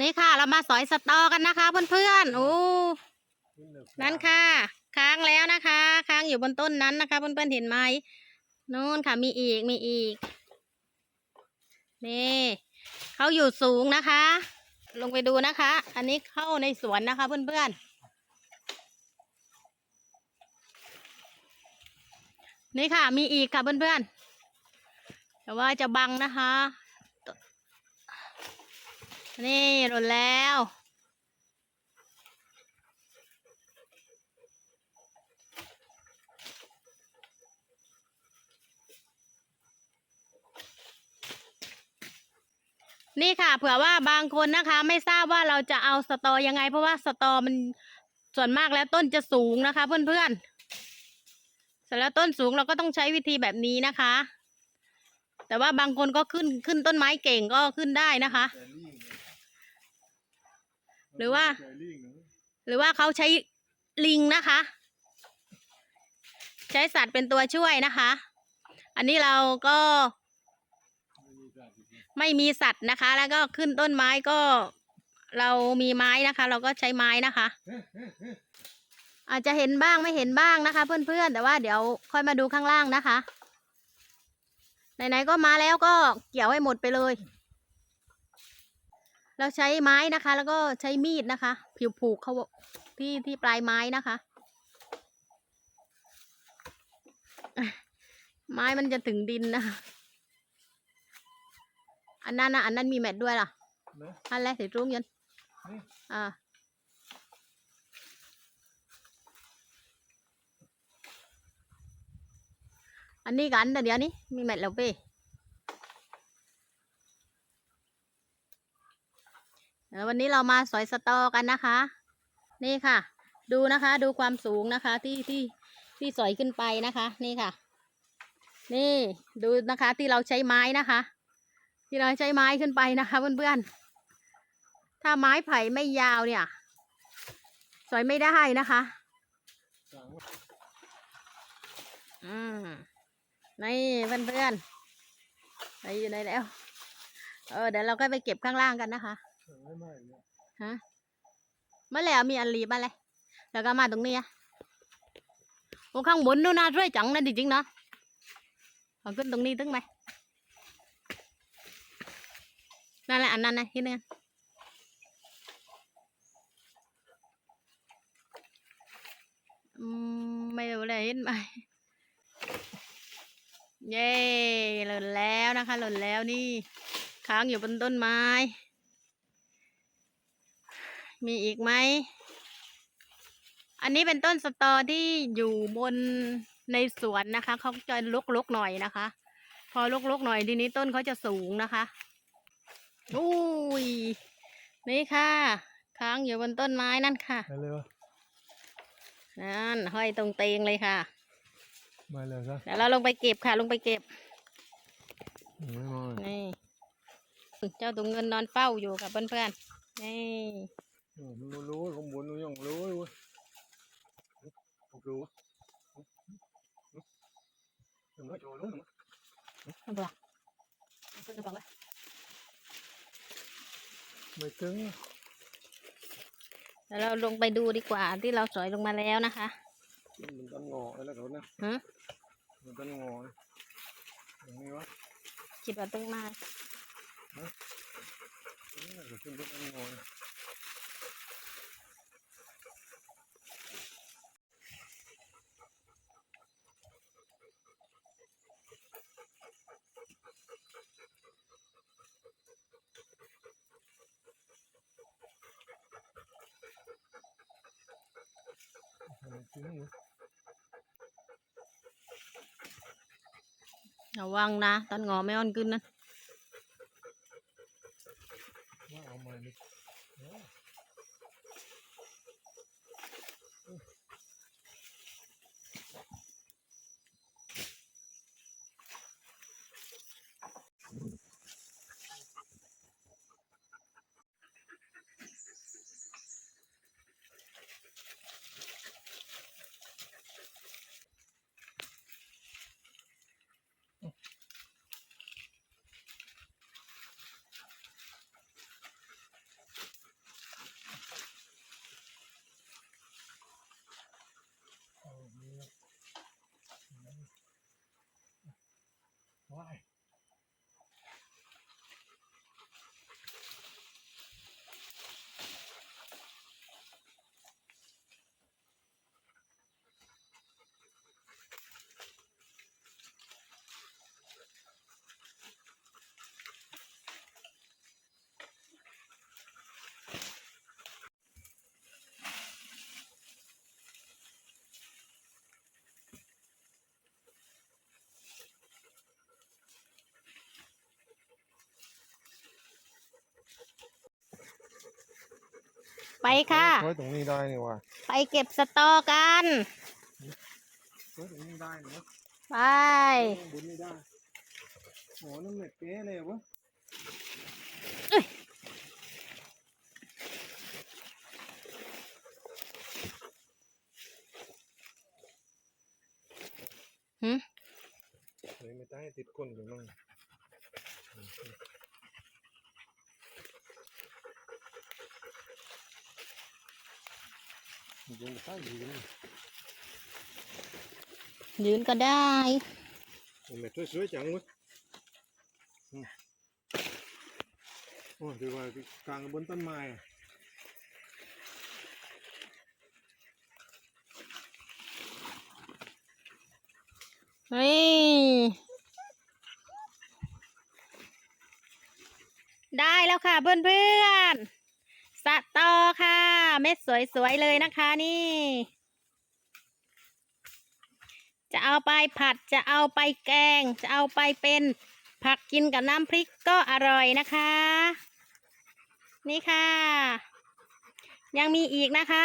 นี่ค่ะ เรามาสอยสตอกันนะคะ เพื่อนๆโอ้นั่นค่ะ ค้างแล้วนะคะ ค้างอยู่บนต้นนั้นนะคะ เพื่อนๆเห็นไหมนู่นค่ะมีอีกมีอีก นี่เขาอยู่สูงนะคะ ลงไปดูนะคะ อันนี้เข้าในสวนนะคะ เพื่อนๆนี่ค่ะ มีอีกค่ะเพื่อนๆแต่ว่าจะบังนะคะ นี่หล่นแล้ว นี่ค่ะ เผื่อว่าบางคนนะคะ ไม่ทราบว่าเราจะเอาสตอยังไง เพราะว่าสตอมันส่วนมากแล้วต้นจะสูงนะคะ เพื่อนๆเสร็จแล้วต้นสูงเราก็ต้องใช้วิธีแบบนี้นะคะ แต่ว่าบางคนก็ขึ้นขึ้นต้นไม้เก่งก็ขึ้นได้นะคะ หรือว่า หรือว่าเขาใช้ลิงนะคะ ใช้สัตว์เป็นตัวช่วยนะคะ อันนี้เราก็ไม่มีสัตว์นะคะ แล้วก็ขึ้นต้นไม้ก็ เรามีไม้นะคะ เราก็ใช้ไม้นะคะ อาจจะเห็นบ้างไม่เห็นบ้างนะคะ เพื่อนๆแต่ว่าเดี๋ยวค่อยมาดูข้างล่างนะคะไหนๆก็มาแล้วก็เกี่ยวให้หมดไปเลย เราใช้ไม้นะคะ แล้วก็ใช้มีดนะคะ ผิวผูกเขาที่ที่ปลายไม้นะคะ ไม้มันจะถึงดินนะคะอันนั้นนะอันนั้นมีแมทด้วยล่ะอันแรกถือรุ่งยันนี่อ่าอันนี้กันแต่เดี๋ยวนี้มีแมทแล้วเป้ ววันนี้เรามาสอยสตอกันนะคะ นี่ค่ะ ดูนะคะดูความสูงนะคะที่ที่ที่สอยขึ้นไปนะคะ นี่ค่ะ นี่ดูนะคะที่เราใช้ไม้นะคะ ที่เราใช้ไม้ขึ้นไปนะคะเพื่อนๆถ้าไม้ไผ่ไม่ยาวเนี่ย สอยไม่ได้นะคะอืมนี่เพื่อนๆไปอยู่ไหนแล้ว เออเดี๋ยวเราก็ไปเก็บข้างล่างกันนะคะ ฮะเมื่อแล้วมีอันรีบมาเลยแล้วก็มาตรงนี้อะโอ้ข้างบนนู่นน่าช่วยจังนะจริงๆเนาะเอาขึ้นตรงนี้ตึ้งไหมนั่นแหละอันนั้นนะที่นี่นอืมไม่รู้เลยเห็นไหมเย้หล่นแล้วนะคะ หล่นแล้วนี่ ค้างอยู่บนต้นไม้ มีอีกไหม อันนี้เป็นต้นสตอที่อยู่บนในสวนนะคะ เขาจะลกๆหน่อยนะคะ พอลกๆหน่อยทีนี้ต้นเขาจะสูงนะคะอุ้ย นี่ค่ะค้างอยู่บนต้นไม้นั่นค่ะไปเลยวะนั่นห้อยตรงเตงเลยค่ะ มาเลยซะเดี๋ยวเราลงไปเก็บค่ะ ลงไปเก็บไม่มานี่เจ้าตุงเงินนอนเฝ้าอยู่กับเพื่อนๆนี่ มันรู้ข้างบนมันยังรู้เว้ยรู้ยังไม่โจรู้เอาบอกเอาขึ้นกระเป๋าไม่ถึงเดี๋ยวเราลงไปดูดีกว่าที่เราสอยลงมาแล้วนะคะ มันต้นงอแล้วเขานะฮะมันต้นงออย่างนี้วะคิดว่าต้องมาขึ้นต้นงอ ระวังนะตอนงอไม่อ่อนขึ้นนะ why? ไปค่ะ ไว้ตรงนี้ได้นี่ว่ะไปเก็บสตอกัน ไว้ตรงนี้ได้นี่วะไปข้างบนนี่ได้โอ้นั่นเม็ดเป๊ะเลยวะหืมเฮ้ยไม่ได้ติดก้นอยู่มั่ง ยังไม่ใช่ดีเลยยืนก็ได้เม็ดสวยๆจังเวะอืมโอ้ถือว่ากลางบนต้นไม้อะเฮ้ยได้แล้วค่ะเพื่อนๆะตอค่ะ เม็ดสวยๆเลยนะคะนี่ จะเอาไปผัดจะเอาไปแกง จะเอาไปเป็นผักกินกับน้ำพริกก็อร่อยนะคะ นี่ค่ะ ยังมีอีกนะคะ